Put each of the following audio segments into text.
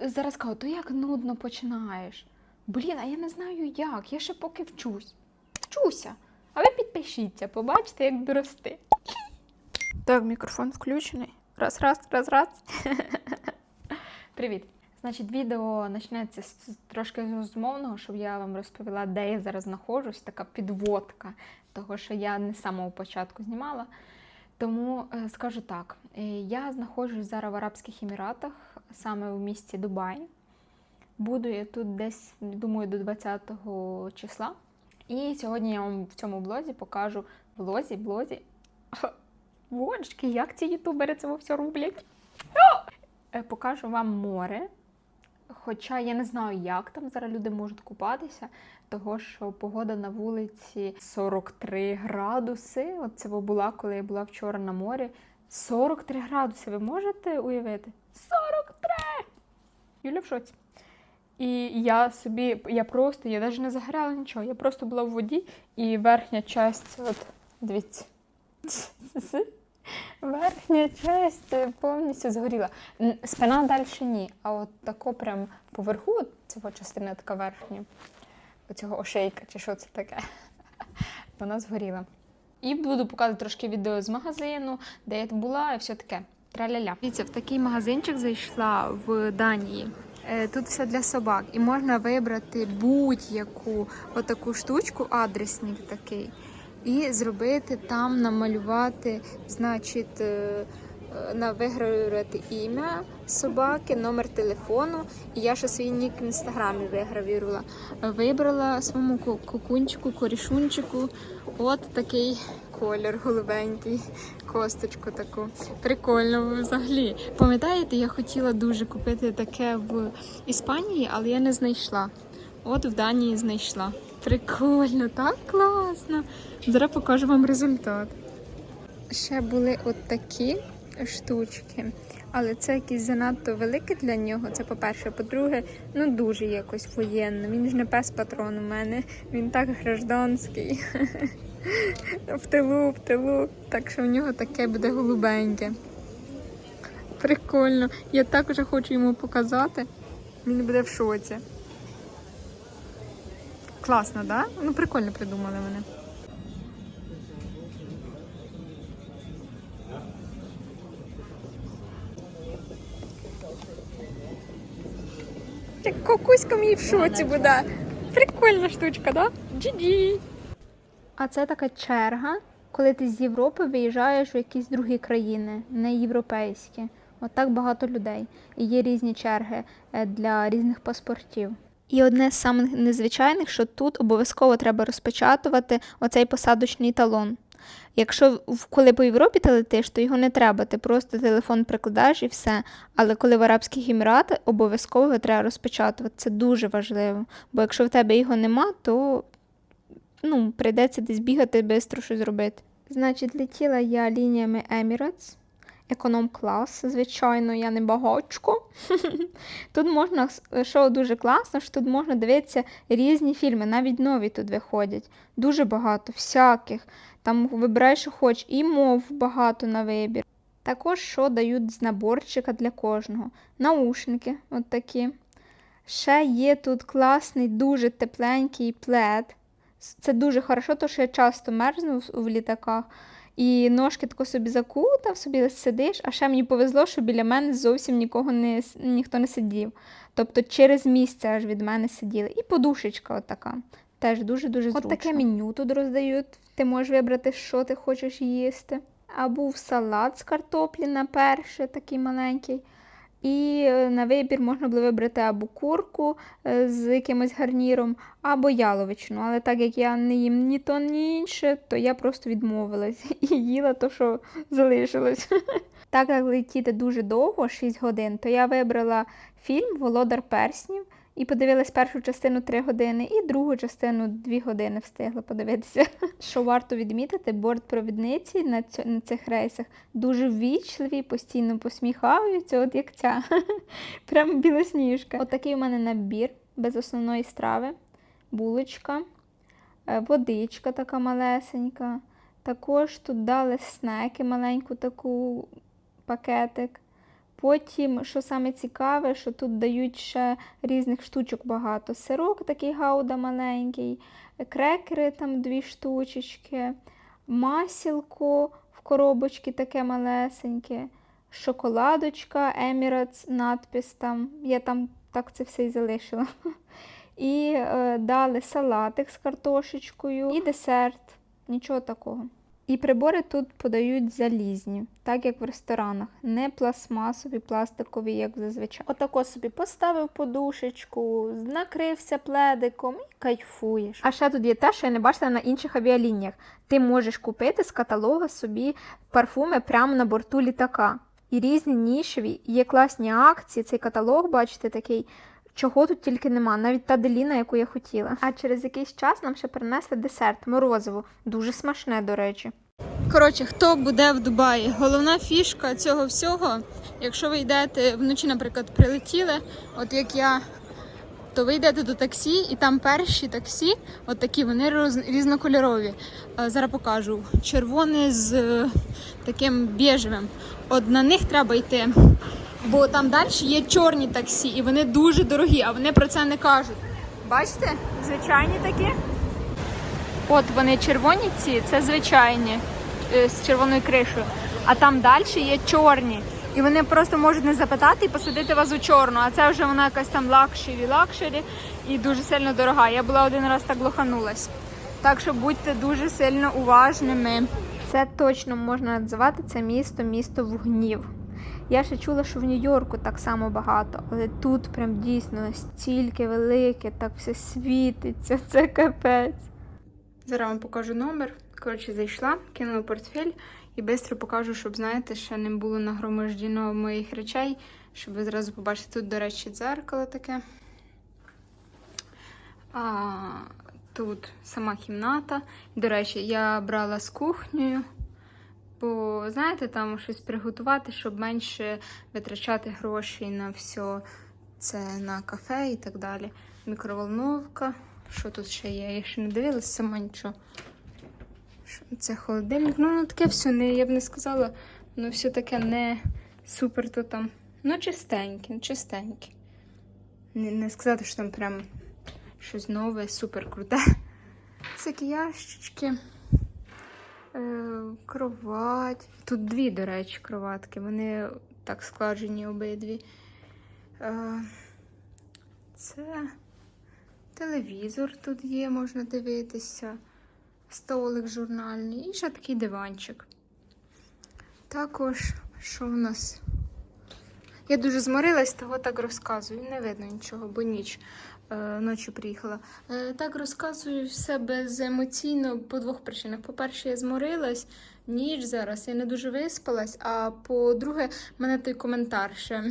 Зараз кажу, то як нудно починаєш? Блін, а я не знаю як. Я ще поки вчусь. Вчуся. А ви підпишіться, побачите, як дорости. Так, мікрофон включений. Раз, раз, раз, раз. Привіт. Значить, відео почнеться з трошки розмовного, щоб я вам розповіла, де я зараз знаходжусь, така підводка, того, що я не з самого початку знімала. Тому е, скажу так: е, я знаходжусь зараз в Арабських Еміратах, саме в місті Дубай. Буду я тут десь, думаю, до 20 числа. І сьогодні я вам в цьому блозі покажу влозі, блозі. Божечки, як ці ютубери це все роблять? Е, Покажу вам море. Хоча я не знаю, як там зараз люди можуть купатися, того що погода на вулиці 43 градуси. От це була, коли я була вчора на морі. 43 градуси, ви можете уявити? 43! Юля в шоці. І я собі, я просто, я навіть не загоряла нічого, я просто була в воді, і верхня часть, от, дивіться. Верхня часть повністю згоріла. Спина далі ні, а от тако прям поверху, цього частина така верхня, оцього ошейка, чи що це таке, вона згоріла. І буду показувати трошки відео з магазину, де я була, і все таке. Траля-ля. Дивіться, в такий магазинчик зайшла в Данії. Е, Тут все для собак, і можна вибрати будь-яку отаку штучку, адресник такий, і зробити там, намалювати, значить, е, вигравірувати ім'я собаки, номер телефону. І я ще свій нік в інстаграмі вигравірувала. Вибрала своєму кукунчику, корішунчику. От такий колір голубенький, косточку таку. Прикольно взагалі. Пам'ятаєте, я хотіла дуже купити таке в Іспанії, але я не знайшла. От в Данії знайшла. Прикольно, так класно. Зараз покажу вам результат. Ще були от такі штучки, але це якісь занадто велике для нього. Це по-перше. По-друге, ну дуже якось воєнно. Він ж не пес патрон у мене, він так гражданський. В тилу, в тилу. Так що в нього таке буде голубеньке. Прикольно. Я також хочу йому показати. Він буде в шоці. Класно, да? Ну, прикольно придумали мене. Кокуська мій в шоці буде. Прикольна штучка, да? Джі-джі. А це така черга, коли ти з Європи виїжджаєш в якісь другі країни, не європейські. От так багато людей. І є різні черги е, для різних паспортів. І одне з самих незвичайних, що тут обов'язково треба розпечатувати оцей посадочний талон. Якщо в- коли по Європі ти летиш, то його не треба, ти просто телефон прикладаєш і все. Але коли в Арабських Еміратах, обов'язково його треба розпечатувати. Це дуже важливо. Бо якщо в тебе його нема, то ну, прийдеться десь бігати швидко щось зробити. Значить, летіла я лініями Emirates, економ-клас, звичайно, я не багачко. Тут можна, що дуже класно, що тут можна дивитися різні фільми, навіть нові тут виходять. Дуже багато, всяких. Там вибирай, що хочеш, і мов багато на вибір. Також що дають з наборчика для кожного. Наушники, от такі. Ще є тут класний, дуже тепленький плед. Це дуже хорошо, тому що я часто мерзну в літаках. І ножки тако собі закутав, собі сидиш, а ще мені повезло, що біля мене зовсім нікого не, ніхто не сидів. Тобто через місце аж від мене сиділи. І подушечка отака. Теж дуже-дуже зручно. От таке меню тут роздають. Ти можеш вибрати, що ти хочеш їсти. А був салат з картоплі на перше, такий маленький. І е, на вибір можна було вибрати або курку е, з якимось гарніром, або яловичину. Але так як я не їм ні то, ні інше, то я просто відмовилась і їла то, що залишилось. Так як летіти дуже довго, 6 годин, то я вибрала фільм Володар перснів і подивилась першу частину 3 години, і другу частину 2 години встигла подивитися. Що варто відмітити, бортпровідниці на, на цих рейсах дуже ввічливі, постійно посміхаються, от як ця. Прямо білосніжка. От у мене набір без основної страви, булочка, е, водичка така малесенька. Також тут дали снеки, маленьку таку пакетик. Потім, що саме цікаве, що тут дають ще різних штучок багато. Сирок такий гауда маленький, крекери там дві штучечки, масілко в коробочці таке малесеньке, шоколадочка, Emirates, надпис там. Я там так це все і залишила. І е, дали салатик з картошечкою і десерт. Нічого такого. І прибори тут подають залізні, так як в ресторанах, не пластмасові, пластикові, як зазвичай. Отако собі поставив подушечку, накрився пледиком і кайфуєш. А ще тут є те, що я не бачила на інших авіалініях. Ти можеш купити з каталога собі парфуми прямо на борту літака. І різні нішеві, є класні акції. Цей каталог, бачите, такий. Чого тут тільки нема, навіть та деліна, яку я хотіла. А через якийсь час нам ще принесли десерт, морозиво. Дуже смачне, до речі. Коротше, хто буде в Дубаї? Головна фішка цього всього, якщо ви йдете вночі, наприклад, прилетіли, от як я, то ви йдете до таксі, і там перші таксі, от такі, вони роз- різнокольорові. Е, Зараз покажу. Червоне з е, таким біжевим. От на них треба йти. Бо там далі є чорні таксі, і вони дуже дорогі, а вони про це не кажуть. Бачите? Звичайні такі. От вони червоні ці, це звичайні е, з червоною кришею. А там далі є чорні. І вони просто можуть не запитати і посадити вас у чорну. А це вже вона якась там лакшері, лакшері і дуже сильно дорога. Я була один раз так лоханулась. Так що будьте дуже сильно уважними. Це точно можна називати це місто місто вогнів. Я ще чула, що в Нью-Йорку так само багато, але тут прям дійсно настільки велике, так все світиться, це капець. Зараз вам покажу номер. Коротше, зайшла, кинула портфель і швидко покажу, щоб, знаєте, ще не було нагромождено моїх речей, щоб ви зразу побачите. Тут, до речі, дзеркало таке. А, тут сама кімната. До речі, я брала з кухнею. Бо, знаєте, там щось приготувати, щоб менше витрачати грошей на все це на кафе і так далі. Мікроволновка. Що тут ще є? Я ще не дивилася сама нічого. Це холодильник? Ну, ну таке все, не, я б не сказала, ну все таке не супер то там. Ну, чистеньке, чистеньке. Не, не сказати, що там прям щось нове, супер круте. Всякі ящички. Е, кровать. Тут дві, до речі, кроватки. Вони так складжені обидві. Е, це телевізор тут є, можна дивитися. Столик журнальний і ще такий диванчик. Також, що в нас? Я дуже зморилась, того так розказую. Не видно нічого, бо ніч ночі приїхала. Е, так розказую все беземоційно по двох причинах. По-перше, я зморилась, ніч зараз, я не дуже виспалась. А по-друге, мене той коментар ще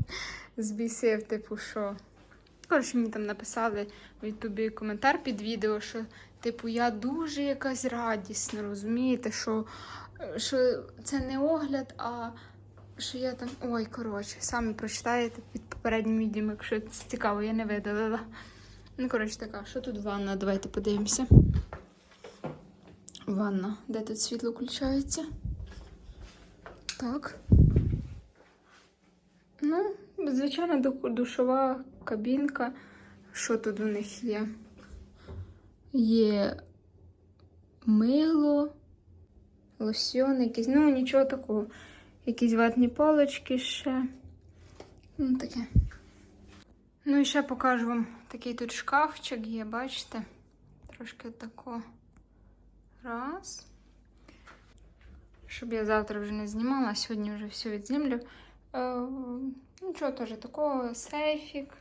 збісив, типу, що. Коротше, мені там написали в Ютубі коментар під відео, що, типу, я дуже якась радісна, розумієте, що, що це не огляд, а що я там. Ой, коротше, самі прочитаєте під попереднім відео, якщо це цікаво, я не видалила. Ну, коротше, така, що тут ванна? Давайте подивимося. Ванна. Де тут світло включається? Так. Ну, звичайно, душова кабінка. Що тут у них є? Є мило, лосьон якийсь, ну нічого такого. Якісь ватні палочки ще. Ну, таке. Ну і ще покажу вам такий тут шкафчик є, бачите? Трошки тако. Раз. Щоб я завтра вже не знімала, сьогодні вже все відзнімлю. Е, нічого теж такого, сейфік,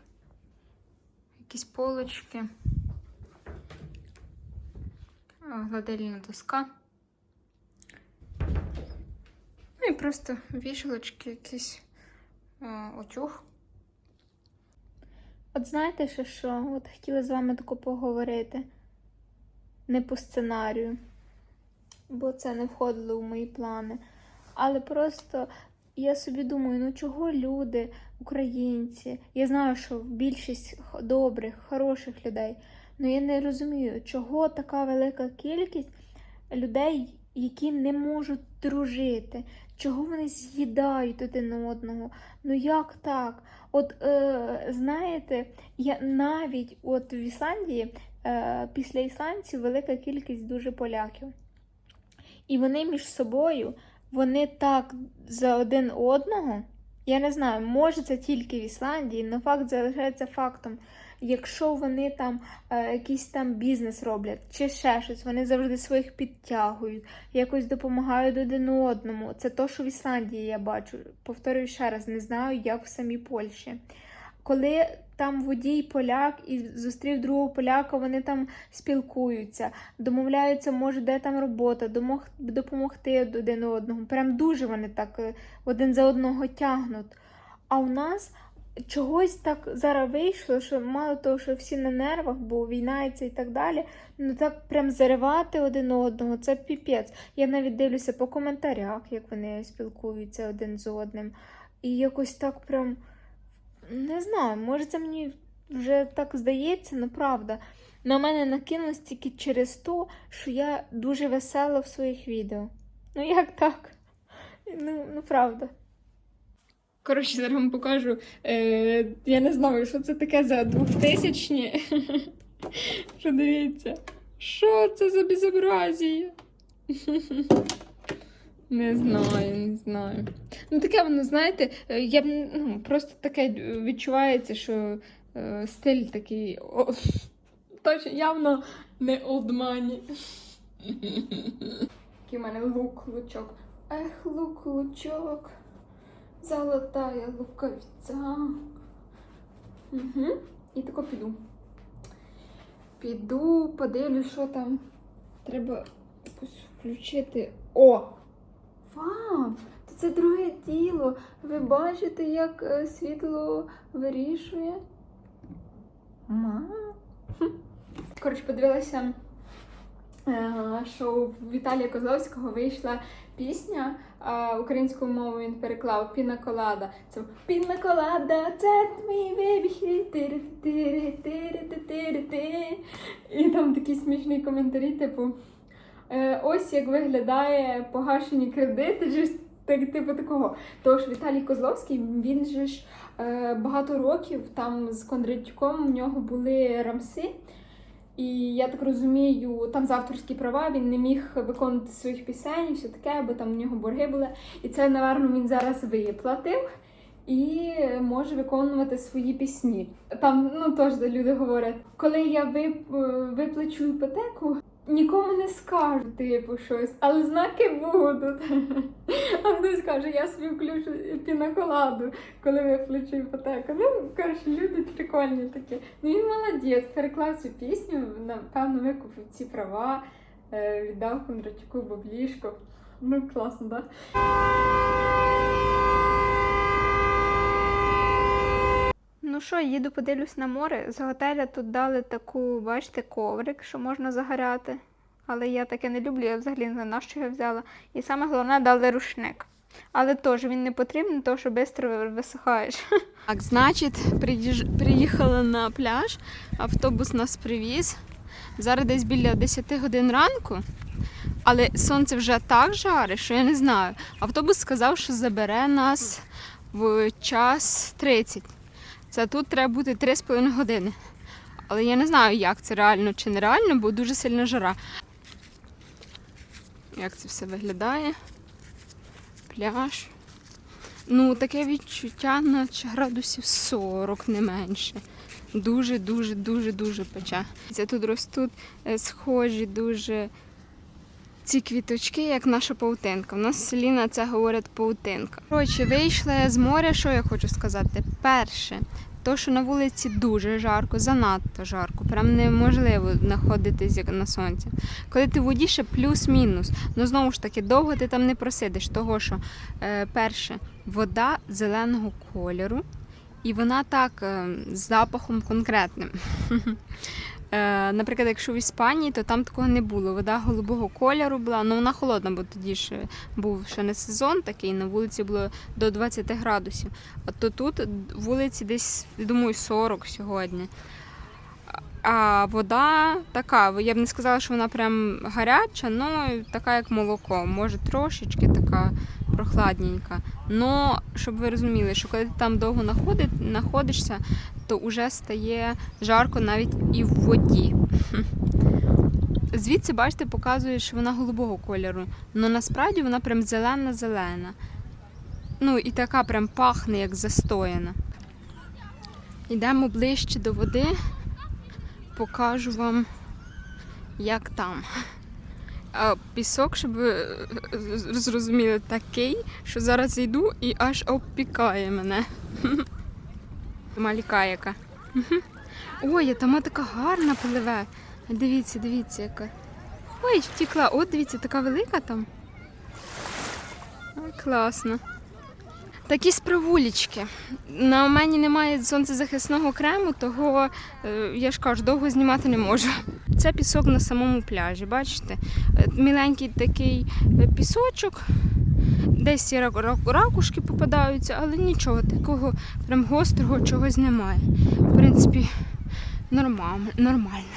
якісь полочки, гладильна доска. Ну і просто вішалочки, якийсь е, утюг. От знаєте, що що? От хотіла з вами тако поговорити. Не по сценарію, бо це не входило в мої плани. Але просто я собі думаю, ну чого люди, українці, я знаю, що більшість добрих, хороших людей, але я не розумію, чого така велика кількість людей, які не можуть дружити? Чого вони з'їдають один одного? Ну як так? От е, знаєте, я навіть от в Ісландії е, після ісландців велика кількість дуже поляків. І вони між собою, вони так за один одного. Я не знаю, може це тільки в Ісландії, але факт залишається фактом. Якщо вони там е, якийсь там бізнес роблять чи ще щось, вони завжди своїх підтягують, якось допомагають один одному. Це то, що в Ісландії я бачу. Повторюю ще раз, не знаю, як в самій Польщі. Коли там водій поляк і зустрів другого поляка, вони там спілкуються, домовляються, може, де там робота, допомогти один одному. Прям дуже вони так е, один за одного тягнуть. А у нас чогось так зараз вийшло, що мало того, що всі на нервах, бо війна і це і так далі. Ну так прям заривати один одного, це піпець. Я навіть дивлюся по коментарях, як вони спілкуються один з одним. І якось так прям не знаю, може це мені вже так здається, ну правда. На мене накинулось тільки через те, що я дуже весела в своїх відео. Ну як так? Ну, ну правда. Коротше, зараз вам покажу. Е, я не знаю, що це таке за 2000-ні. Подивіться. Що це за безобразія? Не знаю, не знаю. Ну, таке воно, знаєте, е, я б, ну, просто таке е, відчувається, що е, стиль такий. О, точно, явно не money. Який в мене лук, лучок. Ех, лук, лучок. Золотая луковиця. Угу. І тако піду. Піду, подивлюсь, що там. Треба якось включити. О! Вау! То це друге діло. Ви бачите, як е, світло вирішує? Ма. Коротше, подивилася, е, що в Віталія Козловського вийшла пісня е, українською мовою він переклав Піна колада. Це Піна колада, це твій вибіг. тири тири тири тири ти І там такі смішні коментарі, типу. Е, ось як виглядає погашені кредити, так, типу такого. Тож Віталій Козловський, він же ж е, багато років там з Кондратюком в нього були рамси. І я так розумію, там за авторські права він не міг виконувати своїх пісень і все таке, бо там в нього борги були. І це, напевно, він зараз виплатив і може виконувати свої пісні. Там ну теж люди говорять, коли я вип- виплачу іпотеку, нікому не скажу, типу, щось, але знаки будуть. А хтось каже, я собі включу пінаколаду, коли виплачу іпотеку. Ну, коротше, люди прикольні такі. Ну він молодець, переклав цю пісню, напевно, викупив ці права, е, віддав Кондратюку баблішко. Ну, класно, так? Да? Ну що, їду подивлюсь на море. З готеля тут дали таку, бачите, коврик, що можна загоряти. Але я таке не люблю, я взагалі не знаю, на що я взяла. І саме головне дали рушник. Але теж він не потрібен, тому що швидко висихаєш. Так, значить, приїхали на пляж, автобус нас привіз. Зараз десь біля 10 годин ранку, але сонце вже так жарить, що я не знаю. Автобус сказав, що забере нас в час 30. Це тут треба бути 3,5 години. Але я не знаю, як це реально чи нереально, бо дуже сильна жара. Як це все виглядає? Пляж. Ну, таке відчуття, наче градусів 40 не менше. Дуже, дуже, дуже, дуже пече. Це тут ростуть е, схожі дуже ці квіточки, як наша паутинка. У нас в селі на це говорять паутинка. Коротше, вийшла я з моря, що я хочу сказати? Перше, то, що на вулиці дуже жарко, занадто жарко, прям неможливо знаходитись на сонці. Коли ти в воді ще плюс-мінус. Ну знову ж таки, довго ти там не просидиш, того що е, перше, вода зеленого кольору, і вона так е, з запахом конкретним. Е, Наприклад, якщо в Іспанії, то там такого не було. Вода голубого кольору була, ну вона холодна, бо тоді ж був ще не сезон такий, на вулиці було до 20 градусів. А то тут вулиці десь, думаю, 40 сьогодні. А вода така, я б не сказала, що вона прям гаряча, але така як молоко. Може трошечки така прохладненька. Но щоб ви розуміли, що коли ти там довго знаходишся, то вже стає жарко навіть і в воді. Звідси, бачите, показує, що вона голубого кольору. але насправді вона прям зелена-зелена. Ну і така прям пахне, як застояна. Йдемо ближче до води, покажу вам, як там. Пісок, щоб ви зрозуміли, такий, що зараз йду і аж обпікає мене. Маліка яка. Ой, а там така гарна пливе. Дивіться, дивіться, яка. Ой, втікла. От дивіться, така велика там. Ой, класно. Такі справулічки. На мені немає сонцезахисного крему, того е, я ж кажу, довго знімати не можу. Це пісок на самому пляжі, бачите? Е, Міленький такий е, пісочок. Десь ракушки попадаються, але нічого такого прям гострого чогось немає. В принципі, нормально.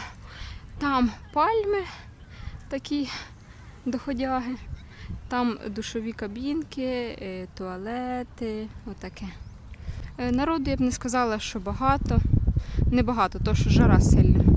Там пальми такі доходяги. Там душові кабінки, е, туалети, отаке. Е, Народу я б не сказала, що багато. Не багато, то що жара сильна.